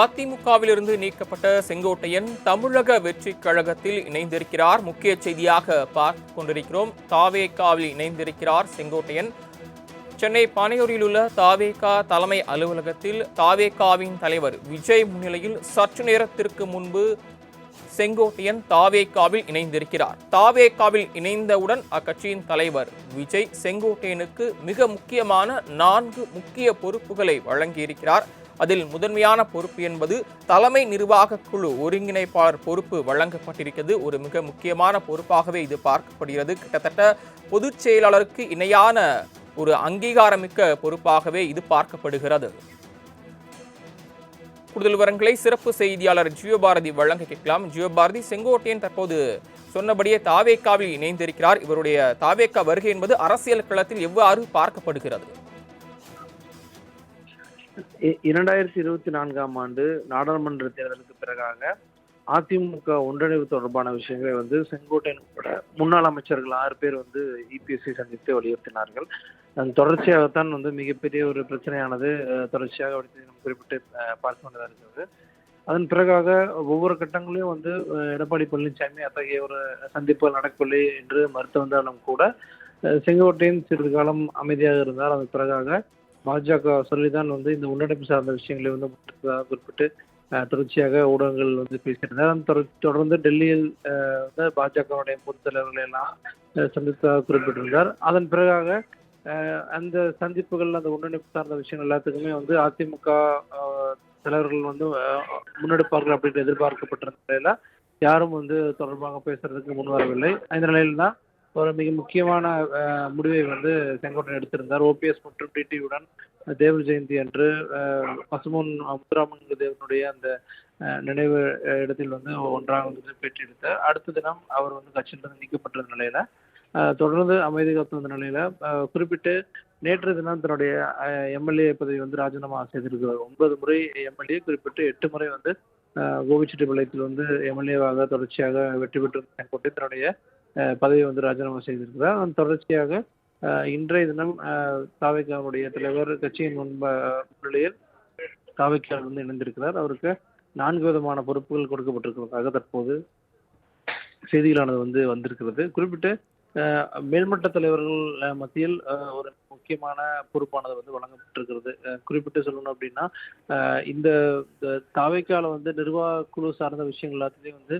அதிமுகவிலிருந்து நீக்கப்பட்ட செங்கோட்டையன் தமிழக வெற்றி கழகத்தில் இணைந்திருக்கிறார். முக்கிய செய்தியாக பார்த்து கொண்டிருக்கிறோம். தாவேகாவில் இணைந்திருக்கிறார் செங்கோட்டையன். சென்னை பனையூரில் உள்ள தாவேகா தலைமை அலுவலகத்தில் தாவேகாவின் தலைவர் விஜய் முன்னிலையில் சற்று நேரத்திற்கு முன்பு செங்கோட்டையன் தாவேகாவில் இணைந்திருக்கிறார். தாவேகாவில் இணைந்தவுடன் அக்கட்சியின் தலைவர் விஜய் செங்கோட்டையனுக்கு மிக முக்கியமான நான்கு முக்கிய பொறுப்புகளை வழங்கியிருக்கிறார். அதில் முதன்மையான பொறுப்பு என்பது தலைமை நிர்வாக குழு ஒருங்கிணைப்பாளர் பொறுப்பு வழங்கப்பட்டிருக்கிறது. ஒரு மிக முக்கியமான பொறுப்பாகவே இது பார்க்கப்படுகிறது. கிட்டத்தட்ட பொதுச் செயலாளருக்கு இணையான ஒரு அங்கீகாரமிக்க பொறுப்பாகவே இது பார்க்கப்படுகிறது. கூடுதல் விவரங்களை சிறப்பு செய்தியாளர் ஜியோபாரதி வழங்க கேட்கலாம். ஜியோபாரதி செங்கோட்டையன் தற்போது சொன்னபடியே தாவேக்காவில் இணைந்திருக்கிறார். இவருடைய தாவேக்கா வருகை என்பது அரசியல் களத்தில் எவ்வாறு பார்க்கப்படுகிறது? இரண்டாயிரத்தி இருபத்தி நான்காம் ஆண்டு நாடாளுமன்ற தேர்தலுக்கு பிறகாக அதிமுக ஒன்றிணைவு தொடர்பான விஷயங்களை வந்து செங்கோட்டையன் உட்பட முன்னாள் அமைச்சர்கள் ஆறு பேர் வந்து இபிஎஸ்சி சந்தித்து வலியுறுத்தினார்கள். அதன் தொடர்ச்சியாகத்தான் வந்து மிகப்பெரிய ஒரு பிரச்சனையானது தொடர்ச்சியாக நம்ம குறிப்பிட்டு பார்க்க வேண்டியதாக இருக்கிறது. அதன் பிறகாக ஒவ்வொரு கட்டங்களிலும் வந்து எடப்பாடி பழனிசாமி அத்தகைய ஒரு சந்திப்புகள் நடக்கவில்லை என்று மறுத்து வந்தாலும் கூட செங்கோட்டையன் சிறிது காலம் அமைதியாக இருந்தால் அதன் பிறகாக பாஜக சொல்லிதான் வந்து இந்த உன்னடைப்பு சார்ந்த விஷயங்களை வந்து குறிப்பிட்டு தொடர்ச்சியாக ஊடகங்கள் வந்து பேசியிருந்தார் தொடர்- தொடர்ந்து டெல்லியில் வந்து பாஜகவுடைய பொதுத் தலைவர்களை எல்லாம் சந்தித்ததாக குறிப்பிட்டிருந்தார். அதன் பிறகாக அந்த சந்திப்புகள் அந்த ஒன்றிணைப்பு சார்ந்த விஷயங்கள் எல்லாத்துக்குமே வந்து அதிமுக தலைவர்கள் வந்து முன்னெடுப்பார்கள் அப்படின்னு எதிர்பார்க்கப்பட்டிருந்த நிலையில யாரும் வந்து தொடர்பாக பேசுறதுக்கு முன் வரவில்லை இந்த நிலையில்தான் ஒரு மிக முக்கியமான முடிவை வந்து செங்கோட்டையன் எடுத்திருந்தார். ஓபிஎஸ் மற்றும் டிடியுடன் தேவர் ஜெயந்தி அன்று பசுமோன் முத்துராமலிங்க தேவனுடைய அந்த நினைவு இடத்தில் வந்து ஒன்றாக வந்து பேட்டி எடுத்தார் அடுத்த தினம் அவர் வந்து கட்சியிலிருந்து நீக்கப்பட்டிருந்த நிலையில தொடர்ந்து அமைதி காத்து வந்த நிலையில குறிப்பிட்டு நேற்று தினம் தன்னுடைய எம்எல்ஏ பதவி வந்து ராஜினாமா செய்திருக்கிறார் ஒன்பது முறை எம்எல்ஏ குறிப்பிட்டு எட்டு முறை வந்து கோபிச்செட்டிப்பாளையத்தில் வந்து எம்எல்ஏவாக தொடர்ச்சியாக வெற்றி பெற்று செங்கோட்டை தன்னுடைய பதவியை வந்து ராஜினாமா செய்திருக்கிறார். அதன் தொடர்ச்சியாக அஹ், இன்றைய தினம் தாவைக்காவுடைய தலைவர் கட்சியின் முன்ப முன்னிலையில் தாவைக்கால் வந்து இணைந்திருக்கிறார். அவருக்கு நான்கு விதமான பொறுப்புகள் கொடுக்கப்பட்டிருக்கிறதாக தற்போது செய்திகளானது வந்து வந்திருக்கிறது. குறிப்பிட்டு அஹ், மேல்மட்ட தலைவர்கள் அஹ், மத்தியில் அஹ், ஒரு முக்கியமான பொறுப்பானது வந்து வழங்கப்பட்டிருக்கிறது. அஹ், குறிப்பிட்டு சொல்லணும் அப்படின்னா அஹ், இந்த தாவைக்கால வந்து நிர்வாக குழு சார்ந்த விஷயங்கள் எல்லாத்துலேயும் வந்து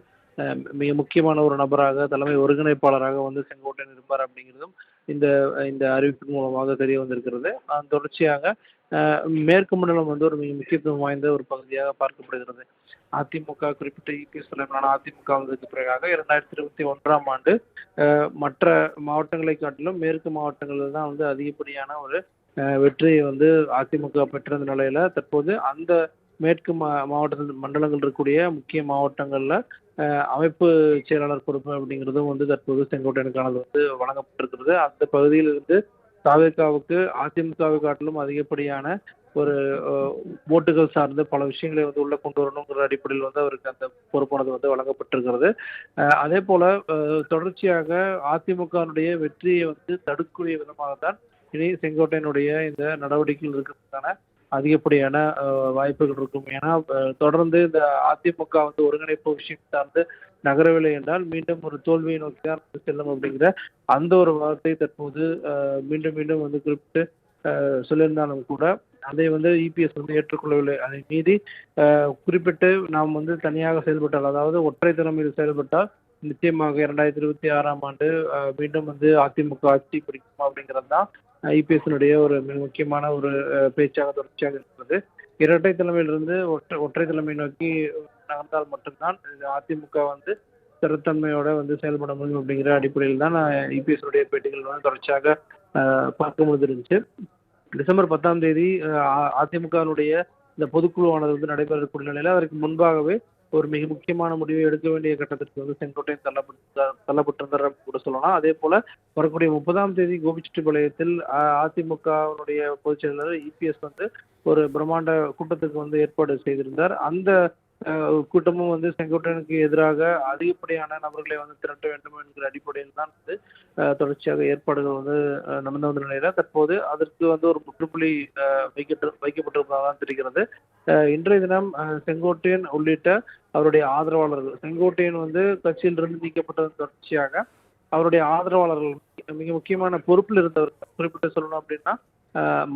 மிக முக்கியமான ஒரு நபராக தலைமை ஒருங்கிணைப்பாளராக வந்து செங்கோட்டையன் இருப்பார் அப்படிங்கிறதும் இந்த இந்த அறிவிப்பின் மூலமாக தெரிய வந்திருக்கிறது. அதன் தொடர்ச்சியாக மேற்கு மண்டலம் வந்து ஒரு மிக முக்கியத்துவம் வாய்ந்த ஒரு பகுதியாக பார்க்கப்படுகிறது. அதிமுக குறிப்பிட்ட இபிஎஸ் தலைமையிலான அதிமுக வந்ததுக்கு பிறகாக இரண்டாயிரத்தி இருபத்தி ஒன்றாம் ஆண்டு மற்ற மாவட்டங்களை காட்டிலும் மேற்கு மாவட்டங்களில் தான் வந்து அதிகப்படியான ஒரு வெற்றியை வந்து அதிமுக பெற்றிருந்த நிலையில தற்போது அந்த மேற்கு மா மாவட்டத்தில் மண்டலங்கள் இருக்கக்கூடிய முக்கிய மாவட்டங்களில் அமைப்பு செயலாளர் பொறுப்பு அப்படிங்கிறதும் வந்து தற்போது செங்கோட்டையனுக்கானது வந்து வழங்கப்பட்டிருக்கிறது. அந்த பகுதியில் இருந்து தாவேக்காவுக்கு அதிமுகவை காட்டிலும் அதிகப்படியான ஒரு ஓட்டுகள் சார்ந்து பல விஷயங்களை வந்து உள்ள கொண்டு வரணுங்கிற அடிப்படையில் வந்து அவருக்கு அந்த பொறுப்பானது வந்து வழங்கப்பட்டிருக்கிறது. அதே போல தொடர்ச்சியாக அதிமுகவினுடைய வெற்றியை வந்து தடுக்கக்கூடிய விதமாக தான் இனி செங்கோட்டையனுடைய இந்த நடவடிக்கைகள் இருக்கிறதுக்கான அதிகப்படியான வாய்ப்புகள் இருக்கும். ஏன்னா தொடர்ந்து இந்த அதிமுக வந்து ஒருங்கிணைப்பு விஷயம் சார்ந்து நகரவில்லை என்றால் மீண்டும் ஒரு தோல்வியை நோக்கி தான் செல்லும் அப்படிங்கிற அந்த ஒரு வார்த்தை தற்போது மீண்டும் மீண்டும் வந்து குறிப்பிட்டு சொல்லியிருந்தாலும் கூட அதை வந்து இபிஎஸ் வந்து ஏற்றுக்கொள்ளவில்லை. அதை மீறி குறிப்பிட்டு நாம் வந்து தனியாக செயல்பட்டால் அதாவது ஒற்றை தலைமையில் செயல்பட்டால் நிச்சயமாக இரண்டாயிரத்தி இருபத்தி ஆறாம் ஆண்டு மீண்டும் வந்து அதிமுக ஆட்சி பிடிக்குமா அப்படிங்கிறது தான் ஐபிஎஸ்னுடைய ஒரு மிக முக்கியமான ஒரு பேச்சாக தொடர்ச்சியாக இருக்கிறது. இரட்டை தலைமையிலிருந்து ஒற்றை ஒற்றை தலைமை நோக்கி நகர்ந்தால் மட்டும்தான் இது அதிமுக வந்து ஸ்திரத்தன்மையோட வந்து செயல்பட முடியும் அப்படிங்கிற அடிப்படையில் தான் நான் ஐபிஎஸ்னுடைய பேட்டிகள் வந்து தொடர்ச்சியாக பார்க்க முடிஞ்சிருந்துச்சு. டிசம்பர் பத்தாம் தேதி அதிமுகவினுடைய இந்த பொதுக்குழுவானது வந்து நடைபெறக்கூடிய நிலையில் அதற்கு முன்பாகவே ஒரு மிக முக்கியமான முடிவை எடுக்க வேண்டிய கட்டத்திற்கு வந்து செங்கோட்டையன் தள்ளப்பட்டு தள்ளப்பட்டிருந்தார் கூட சொல்லலாம். அதே போல வரக்கூடிய முப்பதாம் தேதி கோபிச்செட்டிப்பாளையத்தில் அதிமுகவினுடைய பொதுச் செயலாளர் இபிஎஸ் வந்து ஒரு பிரம்மாண்ட கூட்டத்துக்கு வந்து ஏற்பாடு செய்திருந்தார். அந்த கூட்டமும் வந்து செங்கோட்டையனுக்கு எதிராக அதிகப்படியான நபர்களை வந்து திரட்ட வேண்டும் என்கிற அடிப்படையில் தான் வந்து தொடர்ச்சியாக ஏற்பாடுகள் வந்து நடந்து வந்த நிலையில தற்போது அதற்கு வந்து ஒரு முற்றுப்புள்ளி வைக்கப்பட்டு வைக்கப்பட்டிருப்பதாக தான் தெரிகிறது இன்றைய தினம் செங்கோட்டையன் உள்ளிட்ட அவருடைய ஆதரவாளர்கள். செங்கோட்டையன் வந்து கட்சியிலிருந்து நீக்கப்பட்டதன் தொடர்ச்சியாக அவருடைய ஆதரவாளர்கள் மிக முக்கியமான பொறுப்பில் இருந்தவர். குறிப்பிட்டு சொல்லணும் அப்படின்னா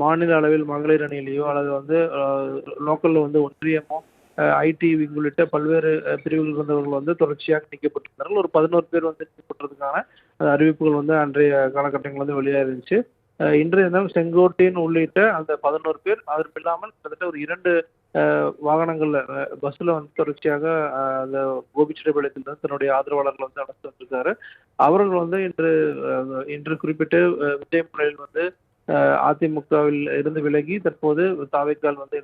மாநில அளவில் மகளிர் அணியிலேயோ அல்லது வந்து லோக்கல்ல வந்து ஒன்றியமோ ஐடி விங் உள்ளிட்ட பல்வேறு பிரிவுகள் இருந்தவர்கள் வந்து தொடர்ச்சியாக நீக்கப்பட்டிருந்தார்கள். ஒரு பதினோரு பேர் வந்து நீக்கப்பட்டதுக்கான அறிவிப்புகள் வந்து அன்றைய காலகட்டங்கள் வந்து வெளியாக இருந்துச்சு இன்றைய தினம் செங்கோட்டையன் உள்ளிட்ட அந்த பதினோரு பேர் அதற்கு இல்லாமல் கிட்டத்தட்ட ஒரு இரண்டு வாகனங்கள்ல பஸ்ல வந்து தொடர்ச்சியாக அந்த அந்த தான் தன்னுடைய ஆதரவாளர்கள் வந்து அழைத்து வந்திருக்காரு. அவர்கள் வந்து இன்று இன்று குறிப்பிட்டு அஹ், விஜயமுறையில் வந்து அதிமுகவில் இருந்து விலகி தற்போது தாவைக்கால் வந்து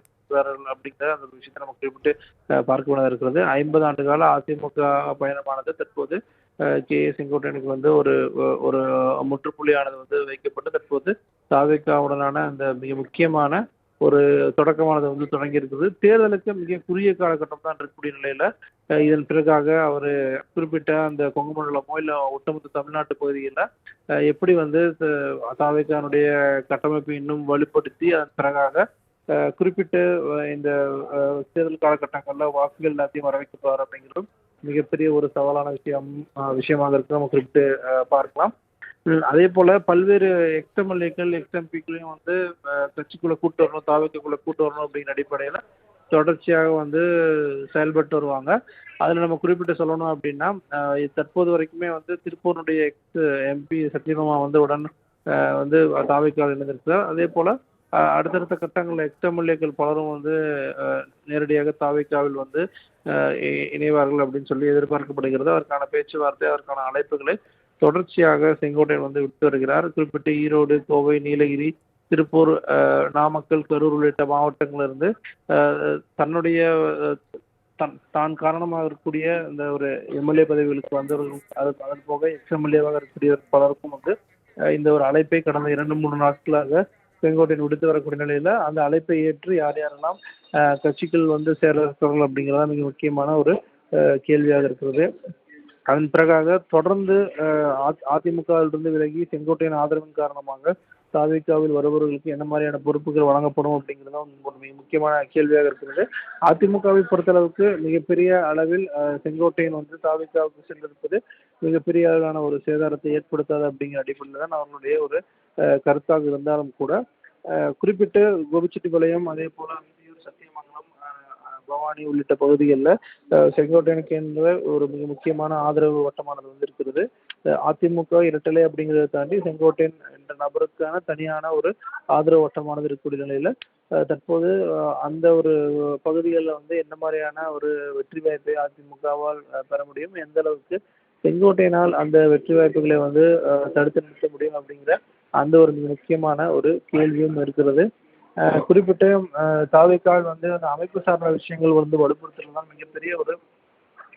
அப்படிங்கிற அந்த ஒரு விஷயத்தை நம்ம குறிப்பிட்டு பார்க்க வேண்டியதாக இருக்கிறது. ஐம்பது ஆண்டு கால அதிமுக பயணமானது தற்போது கே. ஏ. செங்கோட்டையனுக்கு வந்து ஒரு ஒரு முற்றுப்புள்ளியானது வந்து வைக்கப்பட்டு தற்போது தாவேக்காவுடனான அந்த மிக முக்கியமான ஒரு தொடக்கமானது வந்து தொடங்கி இருக்குது. தேர்தலுக்கு மிக குறுகிய காலகட்டம் தான் இருக்கக்கூடிய நிலையில இதன் பிறகாக அவர் குறிப்பிட்ட அந்த கொங்கு மண்டலமோ இல்லை ஒட்டுமொத்த தமிழ்நாட்டு பகுதியில் எப்படி வந்து தாவேக்கானுடைய கட்டமைப்பை இன்னும் வலுப்படுத்தி அதன் பிறகாக குறிப்பிட்டு குறிப்பிட்ட இந்த தேர்தல் காலகட்டங்களில் வாக்குகள் எல்லாத்தையும் வர வைக்க அப்படிங்கிறதும் மிகப்பெரிய ஒரு சவாலான விஷயம் விஷயமாக இருக்கு நம்ம குறிப்பிட்டு பார்க்கலாம். அதே போல பல்வேறு எக்ஸ்எம்எல்ஏக்கள் எக்ஸ்எம்பிக்களையும் வந்து அஹ், கட்சிக்குள்ள கூட்டு வரணும் தாவைக்குள்ள கூட்டு வரணும் அப்படிங்கிற அடிப்படையில் தொடர்ச்சியாக வந்து செயல்பட்டு வருவாங்க. அதில் நம்ம குறிப்பிட்டு சொல்லணும் அப்படின்னா தற்போது வரைக்குமே வந்து திருப்பூருடைய எக்ஸ் எம்பி சத்யபாமா வந்து உடன் வந்து தாவிக்கால் இணைந்திருக்கிறார். அதே போல் அடுத்தடுத்த கட்டங்களில் எக்ஸ்எம்எல்ஏக்கள் பலரும் வந்து நேரடியாக தாவிக்காவில் வந்து இணைவார்கள் அப்படின்னு சொல்லி எதிர்பார்க்கப்படுகிறது. அதற்கான பேச்சுவார்த்தை அதற்கான அழைப்புகளை தொடர்ச்சியாக செங்கோட்டையன் வந்து விட்டு வருகிறார். குறிப்பிட்டு ஈரோடு கோவை நீலகிரி திருப்பூர் நாமக்கல் கரூர் உள்ளிட்ட மாவட்டங்களிலிருந்து தன்னுடைய தன் தான் காரணமாக இருக்கக்கூடிய இந்த ஒரு எம்எல்ஏ பதவிகளுக்கு வந்தவர்கள் அது அதன் போக எக்ஸ்எம்எல்ஏவாக இருக்கக்கூடிய பலருக்கும் வந்து இந்த ஒரு அழைப்பை கடந்த இரண்டு மூணு நாட்களாக செங்கோட்டையன் விடுத்து வரக்கூடிய நிலையில அந்த அழைப்பை ஏற்று யார் யாரெல்லாம் அஹ், கட்சிக்குள் வந்து சேர இருக்கிறார்கள் அப்படிங்கிறதா மிக முக்கியமான ஒரு அஹ், கேள்வியாக இருக்கிறது. அதன் பிறகாக தொடர்ந்து அஹ், அதிமுகவிலிருந்து விலகி செங்கோட்டையின் ஆதரவின் காரணமாக தாவிகாவில் வருபவர்களுக்கு என்ன மாதிரியான பொறுப்புகள் வழங்கப்படும் அப்படிங்கிறது தான் ஒரு மிக முக்கியமான கேள்வியாக இருக்கிறது. அதிமுகவை பொறுத்தளவுக்கு மிகப்பெரிய அளவில் செங்கோட்டையன் வந்து தாவிகாவுக்கு சென்றிருப்பது மிகப்பெரிய அளவிலான ஒரு சேதாரத்தை ஏற்படுத்தாது அப்படிங்கிற அடிப்படையில் தான் அவர்களுடைய ஒரு கருத்தாக இருந்தாலும் கூட குறிப்பிட்டு கோபிச்செட்டிப்பாளையம் அதே போல அந்தியூர் சத்தியமங்கலம் பவானி உள்ளிட்ட பகுதிகளில் செங்கோட்டையனுக்கு என்ற ஒரு மிக முக்கியமான ஆதரவு வட்டமானது வந்து இருக்கிறது. அதிமுக இரட்டலை அப்படிங்கிறத தாண்டி செங்கோட்டையன் என்ற நபருக்கான தனியான ஒரு ஆதரவு வட்டமானது இருக்கக்கூடிய நிலையில தற்போது அந்த ஒரு பகுதிகளில் வந்து என்ன மாதிரியான ஒரு வெற்றி வாய்ப்பை அதிமுகவால் பெற முடியும்? எந்த அளவுக்கு செங்கோட்டையினால் அந்த வெற்றி வாய்ப்புகளை வந்து தடுத்து நிறுத்த முடியும் அப்படிங்கிற அந்த ஒரு முக்கியமான ஒரு கேள்வியும் இருக்கிறது. குறிப்பிட்ட தாவைக்கால் தாவேக்கால் வந்து அந்த அமைப்பு சார்ந்த விஷயங்கள் வந்து வலுப்படுத்துறது தான் மிகப்பெரிய ஒரு